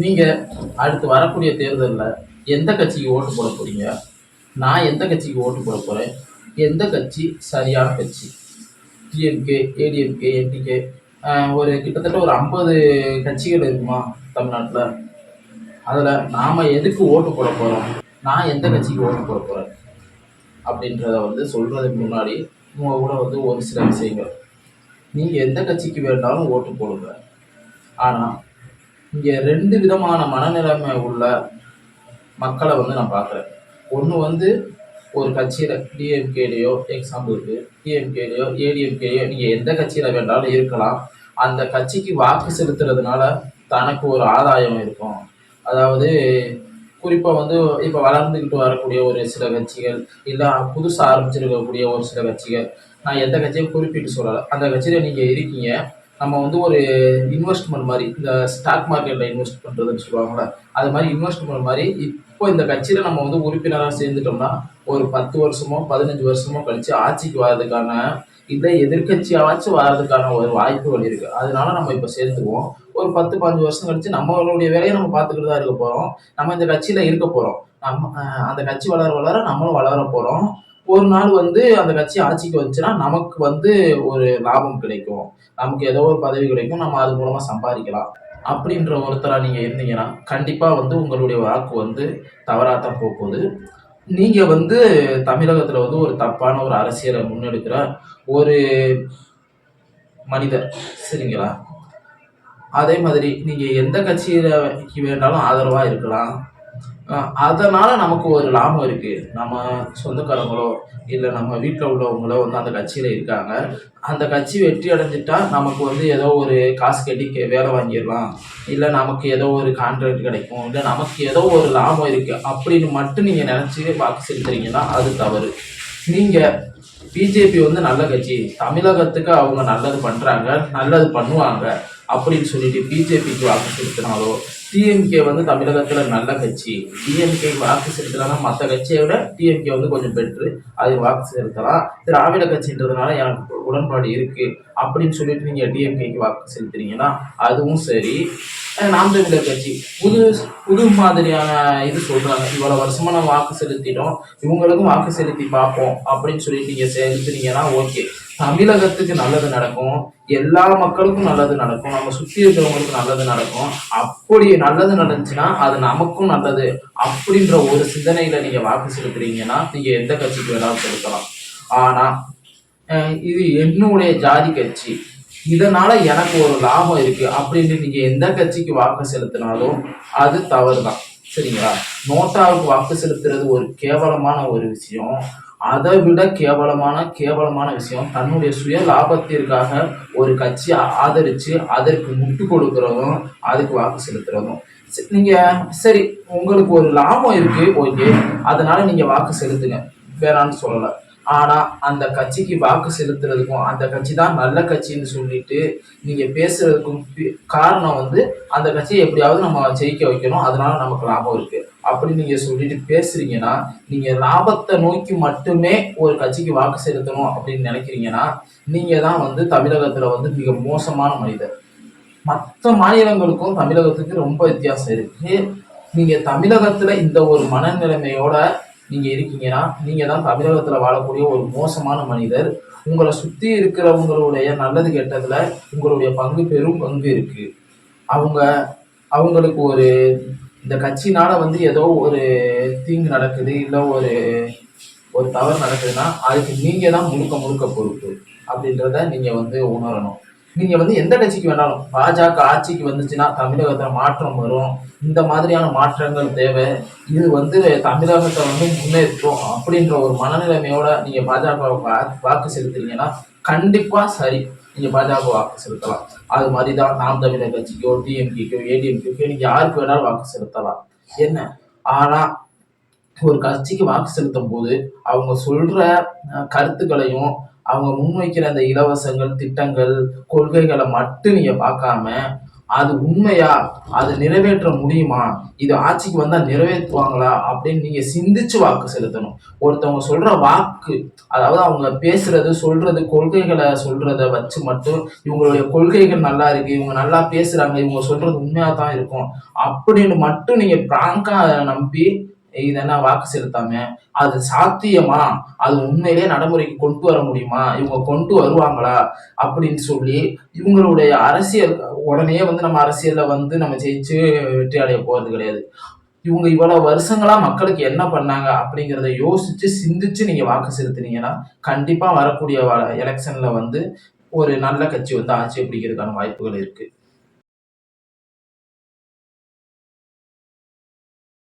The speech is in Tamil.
நீங்கள் அடுத்து வரக்கூடிய தேர்தலில் எந்த கட்சிக்கு ஓட்டு போட போகிறீங்க நான் எந்த கட்சிக்கு ஓட்டு போட போகிறேன் எந்த கட்சி சரியான கட்சி? டிஎம்கே ஏடிஎம்கே என்டிகே ஒரு கிட்டத்தட்ட ஒரு ஐம்பது கட்சிகள் இருக்குமா தமிழ்நாட்டில்? அதில் நாம் எதுக்கு ஓட்டு போட போகிறோம் நான் எந்த கட்சிக்கு ஓட்டு போட போகிறேன் அப்படின்றத வந்து சொல்கிறதுக்கு முன்னாடி உங்கள் கூட வந்து ஒரு சில விஷயங்கள். நீங்கள் எந்த கட்சிக்கு வேண்டாலும் ஓட்டு போடுங்க. ஆனால் இங்கே ரெண்டு விதமான மனநிலைமை உள்ள மக்களை வந்து நான் பார்க்குறேன். ஒன்று வந்து ஒரு கட்சியில் டிஎம்கேலேயோ எக்ஸாம்பிளுக்கு டிஎம்கேலேயோ ஏடிஎம்கேலேயோ நீங்கள் எந்த கட்சியில் வேண்டாலும் இருக்கலாம். அந்த கட்சிக்கு வாக்கு செலுத்துறதுனால தனக்கு ஒரு ஆதாயம் இருக்கும். அதாவது குறிப்பாக வந்து இப்போ வளர்ந்துக்கிட்டு வரக்கூடிய ஒரு சில கட்சிகள் இல்லை புதுசாக ஆரம்பிச்சிருக்கக்கூடிய ஒரு சில கட்சிகள் நான் எந்த கட்சியும் குறிப்பிட்டு சொல்லலை. அந்த கட்சியில் நீங்கள் இருக்கீங்க. நம்ம வந்து ஒரு இன்வெஸ்ட்மெண்ட் மாதிரி இந்த ஸ்டாக் மார்க்கெட்டில் இன்வெஸ்ட் பண்ணுறதுன்னு சொல்லுவாங்களே அது மாதிரி இன்வெஸ்ட்மெண்ட் மாதிரி இப்போ இந்த கட்சியில் நம்ம வந்து உறுப்பினராக சேர்ந்துட்டோம்னா ஒரு பத்து வருஷமோ பதினஞ்சு வருஷமோ கழித்து ஆட்சிக்கு வர்றதுக்கான இல்லை எதிர்கட்சியாச்சும் வர்றதுக்கான ஒரு வாய்ப்புகள் இருக்குது அதனால நம்ம இப்போ சேர்ந்துக்குவோம். ஒரு பத்து பாஞ்சு வருஷம் கழிச்சு நம்மளுடைய வேலையை நம்ம பார்த்துக்கிட்டு தான் இருக்க போகிறோம் நம்ம இந்த கட்சியில் இருக்க போகிறோம் நம்ம அந்த கட்சி வளர வளர நம்மளும் வளர போகிறோம் ஒரு நாள் வந்து அந்த கட்சி ஆட்சிக்கு வந்துச்சுன்னா நமக்கு வந்து ஒரு லாபம் கிடைக்கும். நமக்கு ஏதோ ஒரு பதவி கிடைக்கும். நம்ம அது மூலமாக சம்பாதிக்கலாம். அப்படின்ற ஒருத்தராக நீங்கள் இருந்தீங்கன்னா கண்டிப்பாக வந்து உங்களுடைய வாக்கு வந்து தவறாக தான் போகுது. நீங்கள் வந்து தமிழகத்தில் வந்து ஒரு தப்பான ஒரு அரசியலை முன்னெடுக்கிற ஒரு மனிதர். சரிங்களா? அதே மாதிரி நீங்கள் எந்த கட்சியில வேண்டாலும் ஆதரவாக இருக்கலாம். அதனால நமக்கு ஒரு லாபம் இருக்குது நம்ம சொந்தக்காரங்களோ இல்லை நம்ம வீட்டில் உள்ளவங்களோ வந்து அந்த கட்சியில் இருக்காங்க. அந்த கட்சி வெற்றி அடைஞ்சிட்டா நமக்கு வந்து ஏதோ ஒரு காசு கட்டி வேலை வாங்கிடலாம். இல்லை நமக்கு ஏதோ ஒரு கான்ட்ராக்ட் கிடைக்கும். இல்லை நமக்கு ஏதோ ஒரு லாபம் இருக்குது அப்படின்னு மட்டும் நீங்கள் நினச்சி வாக்கு செலுத்துறீங்கன்னா அது தவறு. நீங்கள் பிஜேபி வந்து நல்ல கட்சி. தமிழகத்துக்கு அவங்க நல்லது பண்ணுறாங்க நல்லது பண்ணுவாங்க. அப்படின்னு சொல்லிட்டு பிஜேபிக்கு வாக்கு செலுத்தினாலோ டிஎம்கே வந்து தமிழகத்தில் நல்ல கட்சி. டிஎம்கே வாக்கு செலுத்தினா மற்ற கட்சியை விட டிஎம்கே வந்து கொஞ்சம் பெட்ரு. அது வாக்கு செலுத்தலாம். திராவிட கட்சின்றதுனால எனக்கு உடன்பாடு இருக்கு. அப்படின்னு சொல்லிட்டு நீங்க டிஎம்கேக்கு வாக்கு செலுத்துறீங்கன்னா அதுவும் சரி. நாம் தமிழர் கட்சி புது புது மாதிரியான இது சொல்றாங்க. இவ்வளவு வருஷமா நம்ம வாக்கு செலுத்திட்டோம். இவங்களுக்கும் வாக்கு செலுத்தி பார்ப்போம் அப்படின்னு சொல்லி நீங்க செலுத்துனீங்கன்னா ஓகே. தமிழகத்துக்கு நல்லது நடக்கும். எல்லா மக்களுக்கும் நல்லது நடக்கும். நம்ம சுத்தி இருக்கிறவங்களுக்கு நல்லது நடக்கும். அப்படி நல்லது நடந்துச்சுன்னா அது நமக்கும் நல்லது அப்படின்ற ஒரு சிந்தனையில நீங்க வாக்கு செலுத்துறீங்கன்னா நீங்க எந்த கட்சிக்கு வேணாலும் செலுத்தலாம். ஆனா இது என்னுடைய ஜாதி கட்சி. இதனால எனக்கு ஒரு லாபம் இருக்கு அப்படின்னு நீங்க எந்த கட்சிக்கு வாக்கு செலுத்தினாலும் அது தவறுதான். சரிங்களா? நோட்டாவுக்கு வாக்கு செலுத்துறது ஒரு கேவலமான ஒரு விஷயம். அதை விட கேவலமான கேவலமான விஷயம் தன்னுடைய சுய லாபத்திற்காக ஒரு கட்சியை ஆதரிச்சு அதற்கு முட்டு கொடுக்கறதும் அதுக்கு வாக்கு செலுத்துறதும். நீங்க சரி உங்களுக்கு ஒரு லாபம் இருக்கு ஓகே. அதனால நீங்க வாக்கு செலுத்துங்க. வேணான்னு சொல்லலை. ஆனா அந்த கட்சிக்கு வாக்கு செலுத்துறதுக்கும் அந்த கட்சி தான் நல்ல கட்சின்னு சொல்லிட்டு நீங்க பேசுறதுக்கும் காரணம் வந்து அந்த கட்சியை எப்படியாவது நம்ம ஜெயிக்க வைக்கணும். அதனால நமக்கு லாபம் இருக்கு. அப்படி நீங்க சொல்லிட்டு பேசுறீங்கன்னா நீங்க லாபத்தை நோக்கி மட்டுமே ஒரு கட்சிக்கு வாக்கு செலுத்தணும் அப்படின்னு நினைக்கிறீங்கன்னா நீங்க தான் வந்து தமிழகத்துல வந்து மிக மோசமான மனிதர். மற்ற மாநிலங்களுக்கும் தமிழகத்துக்கு ரொம்ப வித்தியாசம் இருக்கு. நீங்க தமிழகத்துல இந்த ஒரு மனநிலைமையோட நீங்கள் இருக்கீங்கன்னா நீங்கள் தான் தமிழகத்தில் வாழக்கூடிய ஒரு மோசமான மனிதர். உங்களை சுற்றி இருக்கிறவங்களுடைய நல்லது கெட்டதில் உங்களுடைய பங்கு பெரும் பங்கு இருக்குது அவங்க அவங்களுக்கு ஒரு இந்த கட்சினால் வந்து ஏதோ ஒரு தீங்கு நடக்குது இல்லை ஒரு ஒரு தவறு நடக்குதுன்னா அதுக்கு நீங்கள் தான் முழுக்க முழுக்க பொறுப்பு அப்படின்றத நீங்கள் வந்து உணரணும். நீங்க வந்து எந்த கட்சிக்கு வேணாலும் பாஜக ஆட்சிக்கு வந்துச்சுன்னா தமிழகத்துல மாற்றம் வரும். இந்த மாதிரியான மாற்றங்கள் தேவை. இது வந்து தமிழகத்தை வந்து முன்னேற்றும் அப்படின்ற ஒரு மனநிலைமையோட நீங்க பாஜக வாக்கு செலுத்துறீங்கன்னா கண்டிப்பா சரி. நீங்க பாஜக வாக்கு செலுத்தலாம். அது மாதிரி தான் நாம் தமிழர் கட்சிக்கோ டிஎம்கேக்கோ ஏடிஎம்கேக்கோ நீங்க யாருக்கு வேணாலும் வாக்கு செலுத்தலாம். என்ன? ஆனா ஒரு கட்சிக்கு வாக்கு செலுத்தும் போது அவங்க சொல்ற கருத்துக்களையும் அவங்க முன்வைக்கிற அந்த இலவசங்கள் திட்டங்கள் கொள்கைகளை மட்டும் நீங்க பார்க்காம அது உண்மையா? அது நிறைவேற்ற முடியுமா? இது ஆட்சிக்கு வந்தா நிறைவேற்றுவாங்களா? அப்படின்னு நீங்க சிந்திச்சு வாக்கு செலுத்தணும். ஒருத்தவங்க சொல்ற வாக்கு அதாவது அவங்க பேசுறது சொல்றது கொள்கைகளை சொல்றத வச்சு மட்டும் இவங்களுடைய கொள்கைகள் நல்லா இருக்கு இவங்க நல்லா பேசுறாங்க இவங்க சொல்றது உண்மையா தான் இருக்கும். அப்படின்னு மட்டும் நீங்க பிராங்கா நம்பி இதெல்லாம் வாக்கு செலுத்தாம? அது சாத்தியமா? அது உண்மையிலேயே நடைமுறைக்கு கொண்டு வர முடியுமா? இவங்க கொண்டு வருவாங்களா? அப்படின்னு சொல்லி இவங்களுடைய அரசியல் உடனே வந்து நம்ம அரசியல்ல வந்து நம்ம ஜெயிச்சு வெற்றி அடைய போறது கிடையாது. இவங்க இவ்வளவு வருஷங்களா மக்களுக்கு என்ன பண்ணாங்க அப்படிங்கிறத யோசிச்சு சிந்திச்சு நீங்க வாக்கு செலுத்துனீங்கன்னா கண்டிப்பா வரக்கூடிய எலெக்ஷன்ல வந்து ஒரு நல்ல கட்சி வந்து ஆட்சி பிடிக்கிறதுக்கான வாய்ப்புகள் இருக்கு.